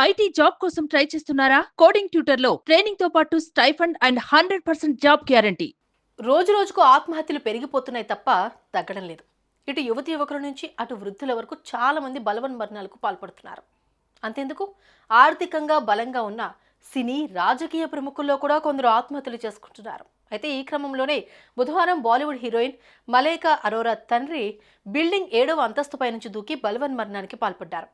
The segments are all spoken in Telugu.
ఐటీ జాబ్ కోసం ట్రై చేస్తున్నారా? కోడింగ్ ట్యూటర్లో ట్రైనింగ్తో పాటు stipend and hundred percent job guarantee. రోజు రోజుకు ఆత్మహత్యలు పెరిగిపోతున్నాయి తప్ప తగ్గడం లేదు. ఇటు యువతి యువకుల నుంచి అటు వృద్ధుల వరకు చాలా మంది బలవన్ మరణాలకు పాల్పడుతున్నారు. అంతెందుకు? ఆర్థికంగా బలంగా ఉన్న సినీ రాజకీయ ప్రముఖుల్లో కూడా కొందరు ఆత్మహత్యలు చేసుకుంటున్నారు. అయితే ఈ క్రమంలోనే బుధవారం బాలీవుడ్ హీరోయిన్ మలేకా అరోరా తండ్రి బిల్డింగ్ ఏడవ అంతస్తుపై నుంచి దూకి బలవన్ మరణానికి పాల్పడ్డారు.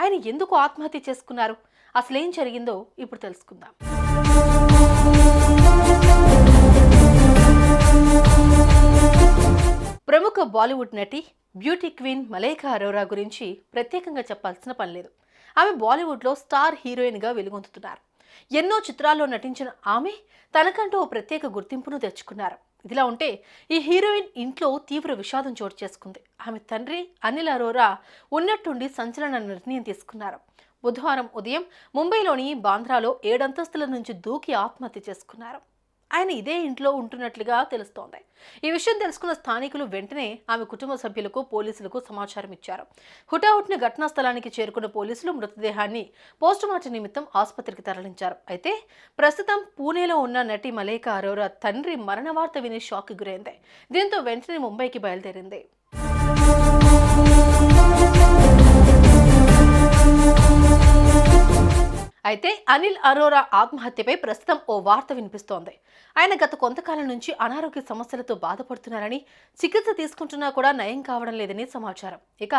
ఆయన ఎందుకు ఆత్మహత్య చేసుకున్నారు? అసలేం జరిగిందో ఇప్పుడు తెలుసుకుందాం. ప్రముఖ బాలీవుడ్ నటి బ్యూటీ క్వీన్ మలైకా అరోరా గురించి ప్రత్యేకంగా చెప్పాల్సిన పని లేదు. ఆమె బాలీవుడ్లో స్టార్ హీరోయిన్గా వెలుగొందుతున్నారు. ఎన్నో చిత్రాల్లో నటించిన ఆమె తనకంటూ ఓ ప్రత్యేక గుర్తింపును తెచ్చుకున్నారు. ఇదిలా ఉంటే ఈ హీరోయిన్ ఇంట్లో తీవ్ర విషాదం చోటు చేసుకుంది. ఆమె తండ్రి అనిల్ అరోరా ఉన్నట్టుండి సంచలన నిర్ణయం తీసుకున్నారు. బుధవారం ఉదయం ముంబైలోని బాంద్రాలో ఏడంతస్తుల నుంచి దూకి ఆత్మహత్య చేసుకున్నారు. ఆయన ఇదే ఇంట్లో ఉంటున్నట్లుగా తెలుస్తోంది. ఈ విషయం తెలుసుకున్న స్థానికులు వెంటనే ఆమె కుటుంబ సభ్యులకు పోలీసులకు సమాచారం ఇచ్చారు. హుటాహుటిన ఘటనా స్థలానికి చేరుకున్న పోలీసులు మృతదేహాన్ని పోస్టుమార్టం నిమిత్తం ఆసుపత్రికి తరలించారు. అయితే ప్రస్తుతం పూణేలో ఉన్న నటి మలేక అరోరా తండ్రి మరణ వార్త విని షాక్ గురైంది. దీంతో వెంటనే ముంబైకి బయలుదేరింది. అయితే అనిల్ అరోరా ఆత్మహత్యపై ప్రస్తుతం ఓ వార్త వినిపిస్తోంది. ఆయన గత కొంతకాలం నుంచి అనారోగ్య సమస్యలతో బాధపడుతున్నారని చికిత్స తీసుకుంటున్నా కూడా నయం కావడం లేదని సమాచారం. ఇక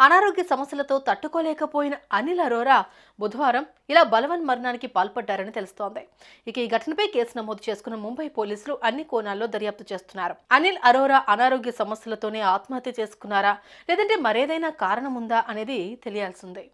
అనారోగ్య సమస్యలతో తట్టుకోలేకపోయిన అనిల్ అరోరా బుధవారం ఇలా బలవన్ మరణానికి పాల్పడ్డారని తెలుస్తోంది. ఇక ఈ ఘటనపై కేసు నమోదు చేసుకున్న ముంబై పోలీసులు అన్ని కోణాల్లో దర్యాప్తు చేస్తున్నారు. అనిల్ అరోరా అనారోగ్య సమస్యలతోనే ఆత్మహత్య చేసుకున్నారా లేదంటే మరేదైనా కారణం ఉందా అనేది తెలియాల్సిందే